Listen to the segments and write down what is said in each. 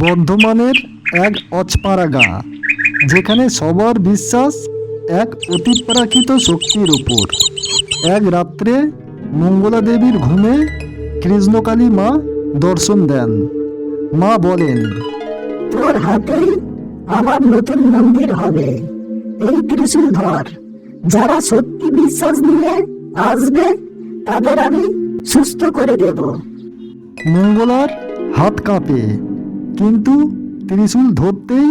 বর্ধমানের এক অচপাড়া গা যেখানে সবার বিশ্বাস এক অতিপ্রাকৃত শক্তির উপর। এক রাত্রে মঙ্গলা দেবীর ঘুমে কৃষ্ণকালী মা দর্শন দেন। মা বলেন তোর হাতেই আমার নতুন মন্দির হবে। এই ত্রিশূল ধর যারা সত্যি বিশ্বাস নিয়ে আসবে তাদের আমি সুস্থ করে দেব। মঙ্গলার হাত কাঁপে। কিন্তু ত্রিশূল ধরতেই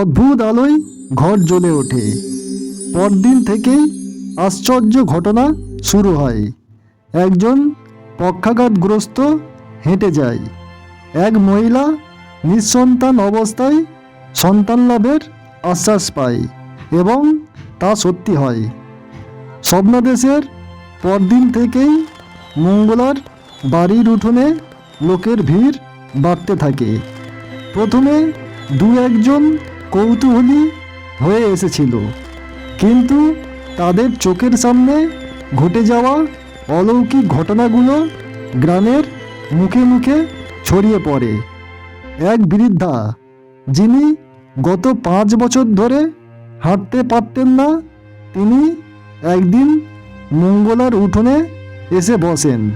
অদ্ভুত আলোয় ঘর জ্বলে ওঠে। পরদিন থেকেই আশ্চর্য ঘটনা শুরু হয়। একজন পক্ষাঘাতগ্রস্ত হেঁটে যায়। এক মহিলা নিঃসন্তান অবস্থায় সন্তান লাভের আশ্বাস পায় এবং তা সত্যি হয়। স্বপ্নদেশের পরদিন থেকেই মঙ্গলার বাড়ির উঠোনে লোকের ভিড় বাড়তে থাকে। প্রথমে দু একজন কৌতূহলী হয়ে এসেছিল। কিন্তু তাদের চোখের সামনে ঘটে যাওয়া অলৌকিক ঘটনাগুলো গ্রামের মুখে মুখে ছড়িয়ে পড়ে। এক বৃদ্ধা, যিনি গত পাঁচ বছর ধরে হাঁটতে পারতেন না, তিনি একদিন মঙ্গলার উঠোনে এসে বসেন।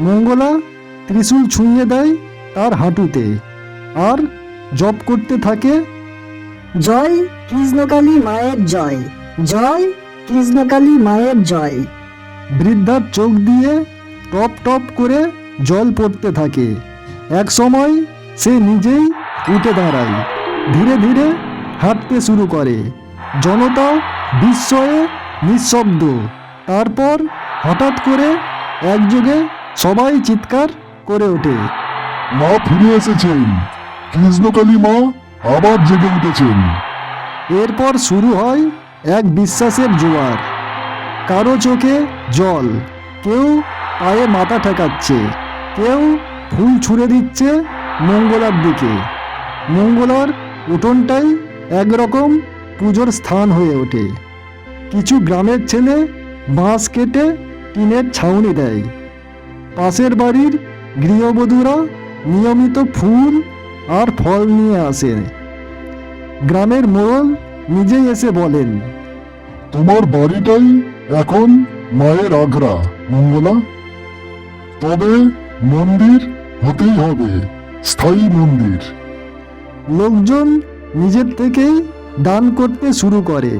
মঙ্গলা ত্রিশূল ছুঁয়ে দেয় তার হাঁটুতে। আর জপ করতে থাকে। জয় কৃষ্ণকালী মায়ের জয়। জয় কৃষ্ণকালী মায়ের জয়। বৃদ্ধার চোখ দিয়ে টপ টপ করে জল পড়তে থাকে। এক সময় সে নিজেই উঠে দাঁড়ায়। ধীরে ধীরে হাঁটতে শুরু করে। জনতা বিস্ময়ে নিঃশব্দ। তারপর হঠাৎ করে একযোগে সবাই চিৎকার করে ওঠে। মা ফিরে এসেছেন। কৃষ্ণকালী মা, আবার জেগে উঠেছেন। এরপর শুরু হয় এক বিশ্বাসের জোয়ার। কারও চোখে জল, কেউ পায়ে মাথা ঠেকাচ্ছে, কেউ ফুল ছুঁড়ে দিচ্ছে মঙ্গলার দিকে। মঙ্গলার উঠোনটাই একরকম পুজোর স্থান হয়ে ওঠে। কিছু গ্রামের ছেলে বাঁশ কেটে টিনের ছাউনি দেয়। পাশের বাড়ির গৃহবধূরা নিয়মিত ফুল আর ফল নিয়ে আসে। গ্রামের মোড়ল নিজেই এসে বলেন তোমার বাড়িটাই এখন মায়ের আগ্রা মঙ্গলা। তবে মন্দির হতেই হবে স্থায়ী মন্দির। লোকজন নিজের থেকেই দান করতে শুরু করে।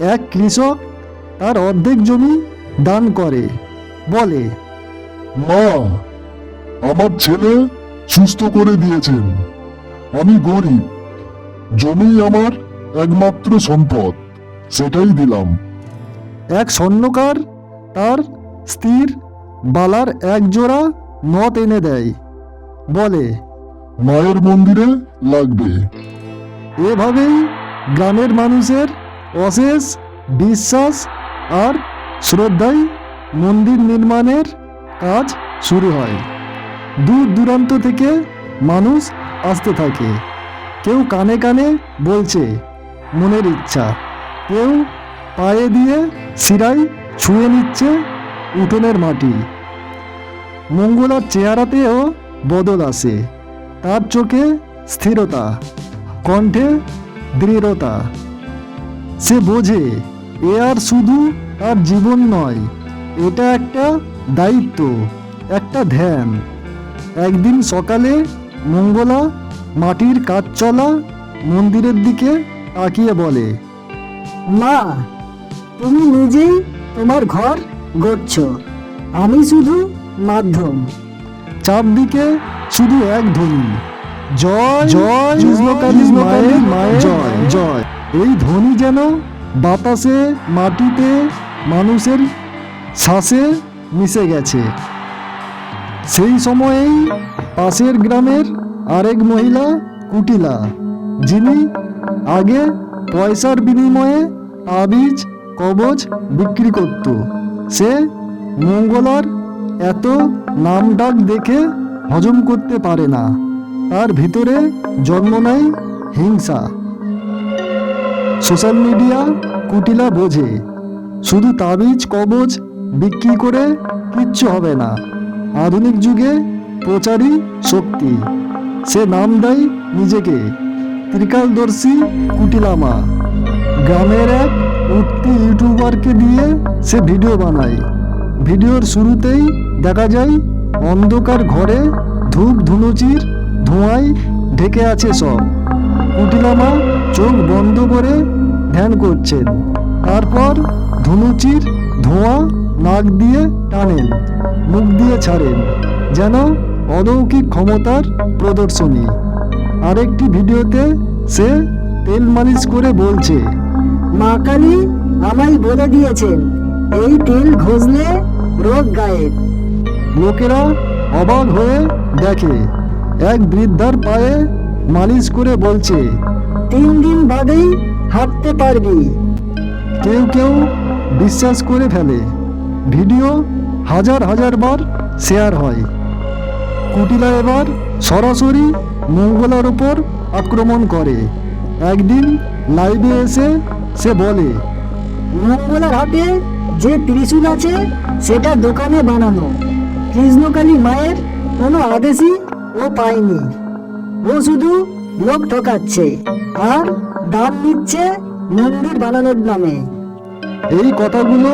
এক কৃষক তার অর্ধেক জমি দান করে বলে মা আমার ছেলে সুস্থ করে দিয়েছেন। আমি গরিব, জমি আমার একমাত্র সম্পদ, সেটাই দিলাম। এক স্বর্ণকার তার স্ত্রীর বালার এক জোড়া নথ এনে দেয়। বলে, মায়ের মন্দিরে লাগবে। এভাবেই গ্রামের মানুষের অশেষ বিশ্বাস আর শ্রদ্ধায় মন্দির নির্মাণের কাজ শুরু হয়। দূর দূরান্ত থেকে মানুষ আসতে থাকে। কেউ কানে কানে বলছে, মনের ইচ্ছা। কেউ পায়ে দিয়ে শিরায় ছুঁয়ে নিচ্ছে উঠোনের মাটি। মঙ্গলার চেহারাতেও বদল আসে, তার চোখে স্থিরতা, কণ্ঠে দৃঢ়তা। সে বোঝে, এ আর শুধু তার জীবন নয়, এটা একটা দায়িত্ব, একটা ধ্যান। একদিন সকালে মঙ্গলা মাটির কাজ চলা মন্দিরের দিকে তাকিয়ে বলে মা তুমি নিজেই তোমার ঘর গড়ছ। আমি শুধু মাধ্যম। চারদিকে শুধু এক ধ্বনি। জয় জয় কৃষ্ণকালী মায়ের মায়ের জয় জয়। এই ধ্বনি যেন বাতাসে মাটিতে মানুষের শ্বাসে মিশে গেছে। সেই সময়েই পাশের গ্রামের আরেক মহিলা কুটিলা, যিনি আগে পয়সার বিনিময়ে তাবিজ কবচ বিক্রি করত। সে মঙ্গলার এত নাম ডাক দেখে হজম করতে পারে না। তার ভিতরে জন্ম নেয় হিংসা। সোশ্যাল মিডিয়া কুটিলা বোঝে, শুধু তাবিজ, কবজ বিক্রি করে কিচ্ছু হবে না। আধুনিক যুগে প্রচারই শক্তি। সে নাম দেয় নিজেকে। ত্রিকালদর্শী কুটিলামা। গ্রামের এক উঠতি ইউটিউবারকে দিয়ে সে ভিডিও বানায়। ভিডিওর শুরুতেই দেখা যায়, অন্ধকার ঘরে ধূপ ধুনুচির ধোঁয়ায় ঢেকে আছে সব। কুটিলামা চোখ বন্ধ করে ধ্যান করছেন। তারপর ধুনুচির ধোঁয়া নাক দিয়ে টানেন। মুখ দিয়ে ছাড়েন যেন অলৌকিক ক্ষমতার প্রদর্শনী। আরেকটি ভিডিওতে সে তেল মালিশ করে বলছে মা কালী আমায় বলে দিয়েছেন এই তেল ঘষলে রোগ গায়েব লোকেরা অবাক হয়ে দেখে এক বৃদ্ধার পায়ে মালিশ করে বলছে তিন দিন বাদেই হাঁটতে পারবি। কেউ কেউ বিশ্বাস করে ফেলে। ভিডিও হাজার হাজার বার শেয়ার হয়। কুটিলা এবার সরাসরি মঙ্গলার ওপর আক্রমণ করে। একদিন লাইভে এসে সে বলে মঙ্গলার হাতে যে ত্রিশূল আছে সেটা দোকানে বানানো। কৃষ্ণকালী মায়ের কোনো আদেশই ও পায়নি। ও শুধু লোক ঠকাচ্ছে আর দাম নিচ্ছে মন্দির বানানোর নামে। এই কথাগুলো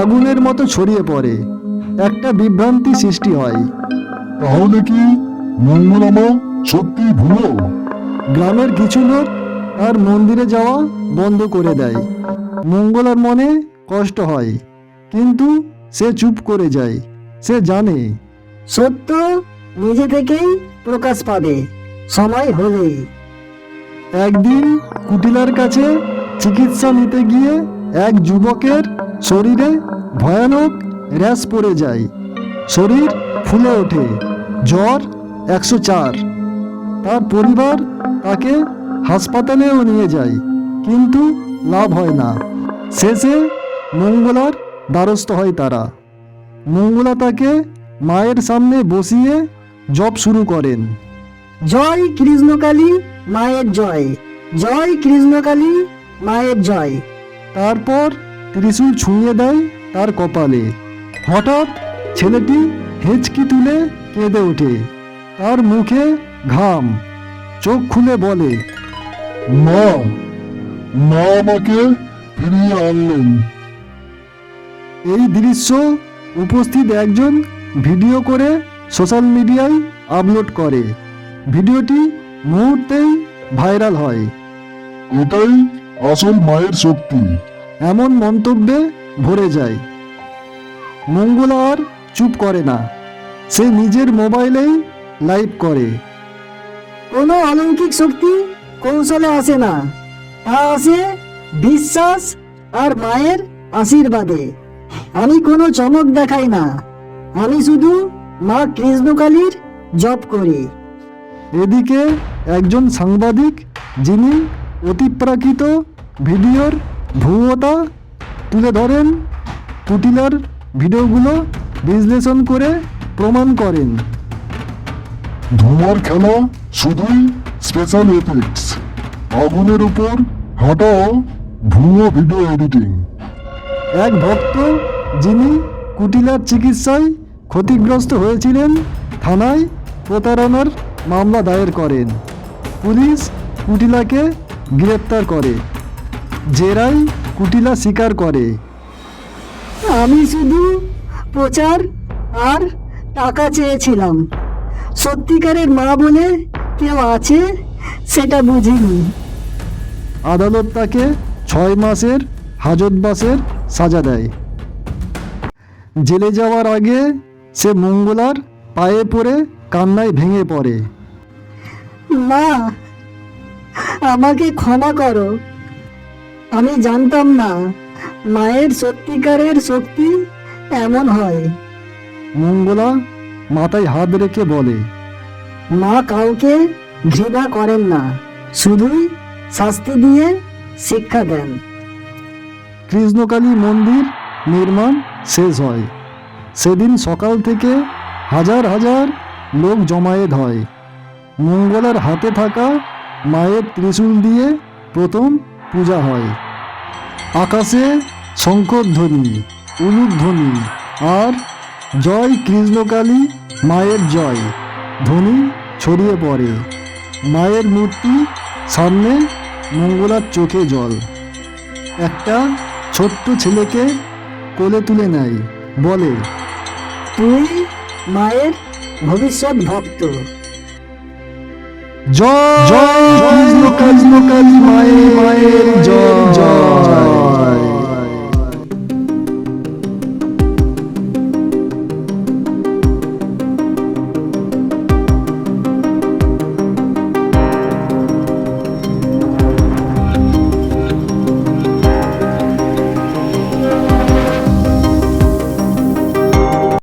আগুনের মতো ছড়িয়ে পড়ে। একটা বিভ্রান্তি সৃষ্টি হয়। তাহলে কি মঙ্গলামা সত্যি ভুলো? গ্রামের কিছু লোক তার মন্দিরে যাওয়া বন্ধ করে দেয়। মঙ্গলার মনে কষ্ট হয় কিন্তু সে চুপ করে যায় সে জানে। সত্য নিজে থেকেই প্রকাশ পাবে সময় হলেই। একদিন কুটিলার কাছে চিকিৎসা নিতে গিয়ে এক যুবকের শরীরে ভয়ানক র্যাশ পড়ে যায়। শরীর ফুলে ওঠে। জ্বর একশো চার। তার পরিবার তাকে হাসপাতালেও নিয়ে যায় কিন্তু লাভ হয় না। শেষে মঙ্গলার দ্বারস্থ হয় তারা। মঙ্গলা তাকে মায়ের সামনে বসিয়ে জব শুরু করেন। জয় কৃষ্ণকালী মায়ের জয়। জয় কৃষ্ণকালী মায়ের জয়। তারপর ত্রিশূল ছুঁয়ে দেয় তার কপালে। হঠাৎ ছেলেটি হেঁচকি তুলে কেঁদে ওঠে। তার মুখে ঘাম। চোখ খুলে বলে মা মা আমাকে ফিরিয়ে আনলেন। এই দৃশ্য উপস্থিত একজন ভিডিও করে সোশ্যাল মিডিয়ায় আপলোড করে। ভিডিওটি মুহূর্তেই ভাইরাল হয়। এটাই আসল মায়ের শক্তি। এমন মন্তব্যে ভরে যায়। মঙ্গলা আর চুপ করে না। সে নিজের মোবাইলেই লাইভ করে। কোনো অলৌকিক শক্তি কৌশলে আসে না। তা আসে বিশ্বাস আর মায়ের আশীর্বাদে। আমি কোনো চমক দেখাই না। আমি শুধু মা কৃষ্ণকালীর জপ করি। এদিকে একজন সাংবাদিক, যিনি অতিপ্রাকৃত ভিডিওর ভুয়তা তুলে ধরেন কুটিলার ভিডিওগুলো বিশ্লেষণ করে প্রমাণ করেন। ধোঁয়ার খেলা শুধুই স্পেশাল এফেক্টস আগুনের উপর হাঁটাও ভুয়ো ভিডিও এডিটিং এক ভক্ত যিনি কুটিলার চিকিৎসায় ক্ষতিগ্রস্ত হয়েছিলেন থানায় প্রতারণার মামলা দায়ের করেন। পুলিশ কুটিলাকে গ্রেপ্তার করে। জেরাই কুটিলা স্বীকার করে। আমি শুধু প্রচার আর টাকা চেয়েছিলাম। সত্যিকারের মা বলে কেউ আছে সেটা বুঝিনি। আদালত তাকে ছয় মাসের হাজতবাসের সাজা দেয়। জেলে যাওয়ার আগে সে মঙ্গলার পায়ে পড়ে কান্নায় ভেঙে পড়ে। মা আমাকে ক্ষমা করো। আমি জানতাম না মায়ের সত্যিকারের শক্তি এমন হয়। মঙ্গলা মাথায় হাত রেখে বলে মা কাউকে ঘৃণা করেন না শুধুই শাস্তি দিয়ে শিক্ষা দেন। কৃষ্ণকালী মন্দির নির্মাণ শেষ হয়। সেদিন সকাল থেকে হাজার হাজার লোক জমায়েত হয়। মঙ্গলার হাতে থাকা মায়ের ত্রিশূল দিয়ে প্রথম পূজা হয়। আকাশে শঙ্করধ্বনি, উলুধ্বনি, আর জয় কৃষ্ণকালী মায়ের জয়। ধ্বনি ছড়িয়ে পড়ে। মায়ের মূর্তি সামনে মঙ্গলার চোখে জল। একটা ছোট্ট ছেলেকে কোলে তুলে নেয়, বলে, তুই মায়ের ভবিষ্যৎ ভক্ত। জয়। জয় কৃষ্ণ কালী মায়ের মায়ের জয়। জয়